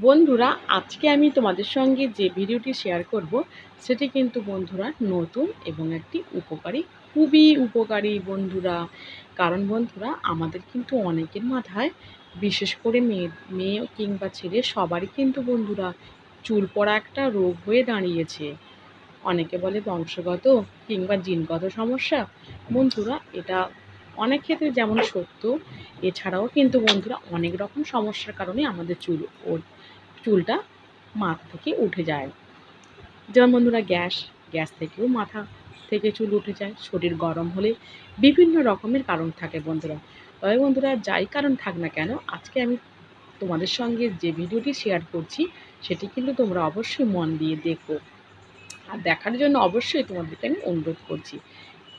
বন্ধুরা, আজকে আমি তোমাদের সঙ্গে যে ভিডিওটি শেয়ার করব, সেটি কিন্তু বন্ধুরা নতুন এবং একটি উপকারী, খুবই উপকারী বন্ধুরা। কারণ বন্ধুরা, আমাদের কিন্তু অনেকের মাথায়, বিশেষ করে মেয়ে মেয়ে কিংবা ছেলে, সবারই কিন্তু বন্ধুরা চুল পড়া একটা রোগ হয়ে দাঁড়িয়েছে। অনেকে বলে বংশগত কিংবা জিনগত সমস্যা। বন্ধুরা, এটা অনেক ক্ষেত্রে যেমন সত্য, এছাড়াও কিন্তু বন্ধুরা অনেক রকম সমস্যার কারণে আমাদের চুল ও চুলটা মাথা থেকে উঠে যায়। যেমন বন্ধুরা গ্যাস গ্যাস থেকেও মাথা থেকে চুল উঠে যায়, শরীর গরম হলে বিভিন্ন রকমের কারণ থাকে বন্ধুরা। তবে বন্ধুরা যাই কারণ থাক না কেন, আজকে আমি তোমাদের সঙ্গে যে ভিডিওটি শেয়ার করছি, সেটি কিন্তু তোমরা অবশ্যই মন দিয়ে দেখো। আর দেখার জন্য অবশ্যই তোমাদেরকে আমি অনুরোধ করছি।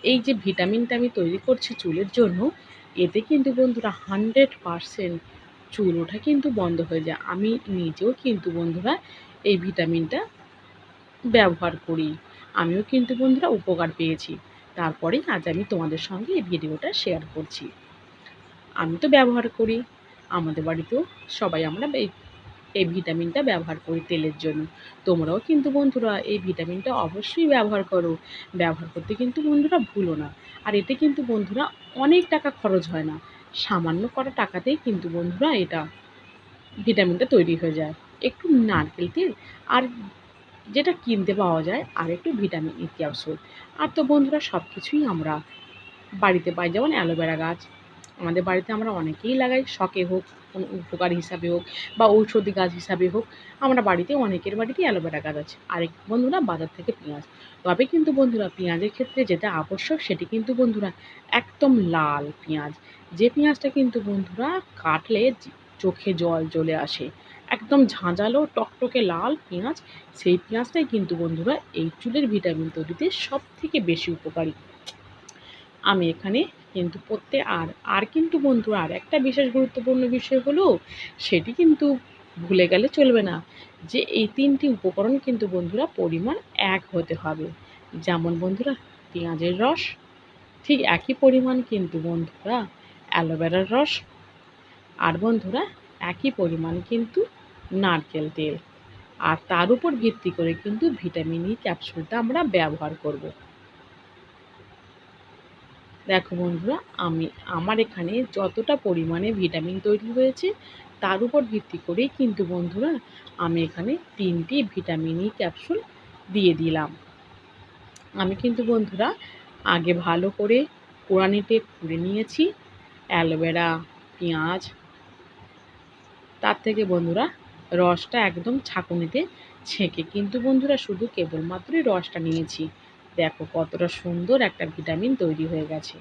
এই যে ভিটামিনটা আমি তৈরি করছি চুলের জন্য, এতে কিন্তু বন্ধুরা হান্ড্রেড পারসেন্ট চুল ওঠা কিন্তু বন্ধ হয়ে যায়। আমি নিজেও কিন্তু বন্ধুরা এই ভিটামিনটা ব্যবহার করি। আমিও কিন্তু বন্ধুরা উপকার পেয়েছি। তারপরেই আজ আমি তোমাদের সঙ্গে এই ভিডিওটা শেয়ার করছি। আমি তো ব্যবহার করি, আমাদের বাড়িতেও সবাই আমরা এই ভিটামিনটা ব্যবহার করি তেলের জন্য। তোমরাও কিন্তু বন্ধুরা এই ভিটামিনটা অবশ্যই ব্যবহার করো। ব্যবহার করতে কিন্তু বন্ধুরা ভুলো না। আর এতে কিন্তু বন্ধুরা অনেক টাকা খরচ হয় না। সামান্য করা টাকাতেই কিন্তু বন্ধুরা এটা ভিটামিনটা তৈরি হয়ে যায়। একটু নারকেল তেল আর যেটা কিনতে পাওয়া যায় আর একটু ভিটামিন ই ক্যাপসুল আর তো বন্ধুরা সব কিছুই আমরা বাড়িতে পাই, যেমন অ্যালোভেরা গাছ আমাদের বাড়িতে আমরা অনেকেই লাগাই, শখে হোক, কোনো উপকার হিসাবে হোক বা ঔষধি গাছ হিসাবে হোক, আমরা বাড়িতে অনেকের বাড়িতেই অ্যালোভেরা গাছ আছে। আরেক বন্ধুরা বাজার থেকে পেঁয়াজ। তবে কিন্তু বন্ধুরা, পেঁয়াজের ক্ষেত্রে যেটা আবশ্যক সেটি কিন্তু বন্ধুরা একদম লাল পেঁয়াজ। যে পেঁয়াজটা কিন্তু বন্ধুরা কাটলে চোখে জল চলে আসে। একদম ঝাঁঝালো, টকটকে লাল পেঁয়াজ, সেই পেঁয়াজটাই কিন্তু বন্ধুরা এই চুলের ভিটামিন তৈরিতে সব থেকে বেশি উপকারী। আমি এখানে কিন্তু পড়তে আর আর কিন্তু বন্ধু, আর একটা বিশেষ গুরুত্বপূর্ণ বিষয় হলো, সেটি কিন্তু ভুলে গেলে চলবে না, যে এই তিনটি উপকরণ কিন্তু বন্ধুরা পরিমাণ এক হতে হবে। যেমন বন্ধুরা, পেঁয়াজের রস, ঠিক একই পরিমাণ কিন্তু বন্ধুরা অ্যালোভেরার রস, আর বন্ধুরা একই পরিমাণ কিন্তু নারকেল তেল। আর তার উপর ভিত্তি করে কিন্তু ভিটামিন ই ক্যাপসুলটা আমরা ব্যবহার করব। দেখো বন্ধুরা, আমি, আমার এখানে যতটা পরিমাণে ভিটামিন তৈরি হয়েছে, তার উপর ভিত্তি করেই কিন্তু বন্ধুরা, আমি এখানে তিনটি ভিটামিন ই ক্যাপসুল দিয়ে দিলাম। আমি কিন্তু বন্ধুরা, আগে ভালো করে কোরআনিতে খুঁড়ে নিয়েছি, অ্যালোভেরা, পেঁয়াজ, তার থেকে বন্ধুরা, রসটা একদম ছাঁকুনিতে ছেঁকে, কিন্তু বন্ধুরা শুধু কেবলমাত্রই রসটা নিয়েছি। দেখো কতটা সুন্দর একটা ভিটামিন তৈরি হয়ে গেছে।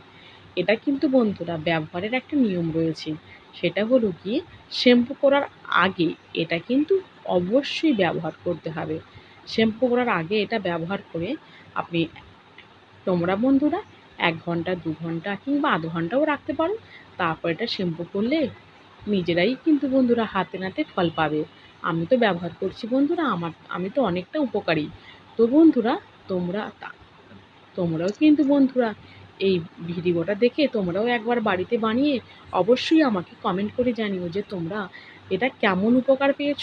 এটা কিন্তু বন্ধুরা ব্যবহারের একটা নিয়ম রয়েছে। সেটা হলো কি, শ্যাম্পু করার আগে এটা কিন্তু অবশ্যই ব্যবহার করতে হবে। শ্যাম্পু করার আগে এটা ব্যবহার করে আপনি, তোমরা বন্ধুরা এক ঘণ্টা, দু ঘণ্টা কিংবা আধ ঘন্টাও রাখতে পারো। তারপর এটা শ্যাম্পু করলে নিজেরাই কিন্তু বন্ধুরা হাতে নাতে ফল পাবে। আমি তো ব্যবহার করছি বন্ধুরা, আমার, আমি তো অনেকটা উপকারী। তো বন্ধুরা, তোমরা তোমরাও কিন্তু বন্ধুরা এই ভিডিওটা দেখে তোমরাও একবার বাড়িতে বানিয়ে অবশ্যই আমাকে কমেন্ট করে জানিও যে তোমরা এটা কেমন উপকার পেয়েছ।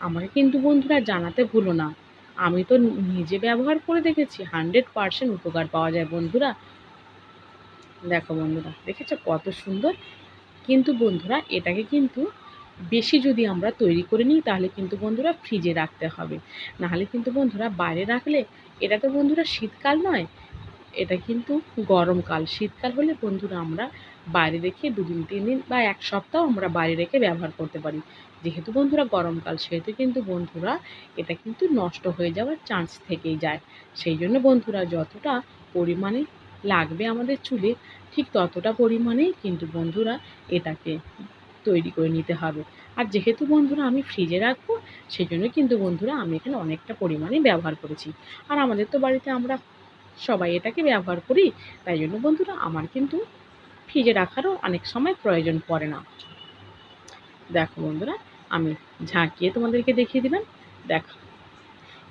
আমাকে কিন্তু বন্ধুরা জানাতে ভুলো না। আমি তো নিজে ব্যবহার করে দেখেছি হান্ড্রেড পারসেন্ট উপকার পাওয়া যায় বন্ধুরা। দেখো বন্ধুরা, দেখেছ কত সুন্দর? কিন্তু বন্ধুরা, এটাকে কিন্তু বেশি যদি আমরা তৈরি করে নিই, তাহলে কিন্তু বন্ধুরা ফ্রিজে রাখতে হবে। নাহলে কিন্তু বন্ধুরা বাইরে রাখলে, এটা তো বন্ধুরা শীতকাল নয়, এটা কিন্তু গরমকাল। শীতকাল হলে বন্ধুরা আমরা বাইরে রেখে দুদিন, তিন দিন বা এক সপ্তাহ আমরা বাইরে রেখে ব্যবহার করতে পারি। যেহেতু বন্ধুরা গরমকাল, সেহেতু কিন্তু বন্ধুরা এটা কিন্তু নষ্ট হয়ে যাওয়ার চান্স থেকেই যায়। সেই জন্য বন্ধুরা যতটা পরিমাণে লাগবে আমাদের চুলে, ঠিক ততটা পরিমাণেই কিন্তু বন্ধুরা এটাকে তৈরি করে নিতে হবে। আর যেহেতু বন্ধুরা আমি ফ্রিজে রাখব সেই জন্য কিন্তু বন্ধুরা আমি এখানে অনেকটা পরিমাণে ব্যবহার করেছি। আর আমাদের তো বাড়িতে আমরা সবাই এটাকে ব্যবহার করি, তাই জন্য বন্ধুরা আমার কিন্তু ফ্রিজে রাখারও অনেক সময় প্রয়োজন পড়ে না। দেখো বন্ধুরা, আমি ঝাঁকিয়ে তোমাদেরকে দেখিয়ে দিলাম। দেখো।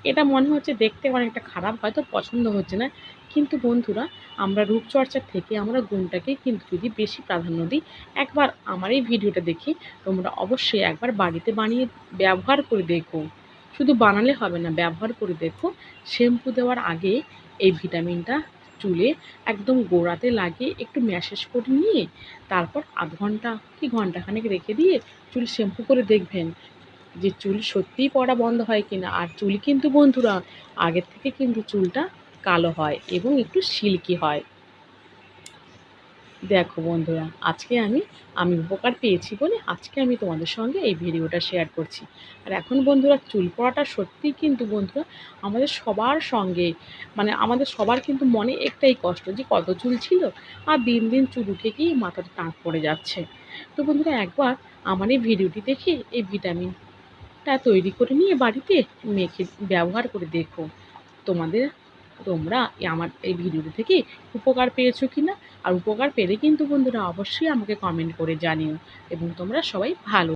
এটা মনে হচ্ছে দেখতে অনেকটা খারাপ, হয়তো পছন্দ হচ্ছে না। কিন্তু বন্ধুরা, আমরা রূপচর্চার থেকে আমরা গুণটাকে কিন্তু যদি বেশি প্রাধান্য দিই, একবার আমার এই ভিডিওটা দেখে তোমরা অবশ্যই একবার বাড়িতে বানিয়ে ব্যবহার করে দেখো। শুধু বানালে হবে না, ব্যবহার করে দেখো। শ্যাম্পু দেওয়ার আগে এই ভিটামিনটা চুলে একদম গোড়াতে লাগিয়ে একটু ম্যাসেজ করে নিয়ে, তারপর আধ ঘণ্টা কি ঘন্টাখানেক রেখে দিয়ে চুল শ্যাম্পু করে দেখবেন। যে চুল সত্যিই পড়া বন্ধ হয় কিনা, আর চুল কিন্তু বন্ধুরা, আগের থেকে কিন্তু চুলটা কালো হয় এবং একটু সিল্কি হয়। দেখো বন্ধুরা, আজকে আমি আমি উপকার পেয়েছি বলে আজকে আমি তোমাদের সঙ্গে এই ভিডিওটা শেয়ার করছি। আর এখন বন্ধুরা, চুল পড়াটা সত্যিই কিন্তু বন্ধুরা, আমাদের সবার সঙ্গে মানে আমাদের সবার কিন্তু মনে একটাই কষ্ট যে কত চুল ছিল, আর দিন দিন চুল উঠে গিয়ে মাথাটা টাঁক পড়ে যাচ্ছে। তো বন্ধুরা, একবার আমার এই ভিডিওটি দেখে এই ভিটামিনটা তৈরি করে নিয়ে বাড়িতে মেখে ব্যবহার করে দেখো। তোমাদের তোমরা আমার এই ভিডিওটি থেকে উপকার পেয়েছ কি না আর উপকার পেলে কিন্তু বন্ধুরা অবশ্যই আমাকে কমেন্ট করে জানিও। এবং তোমরা সবাই ভালো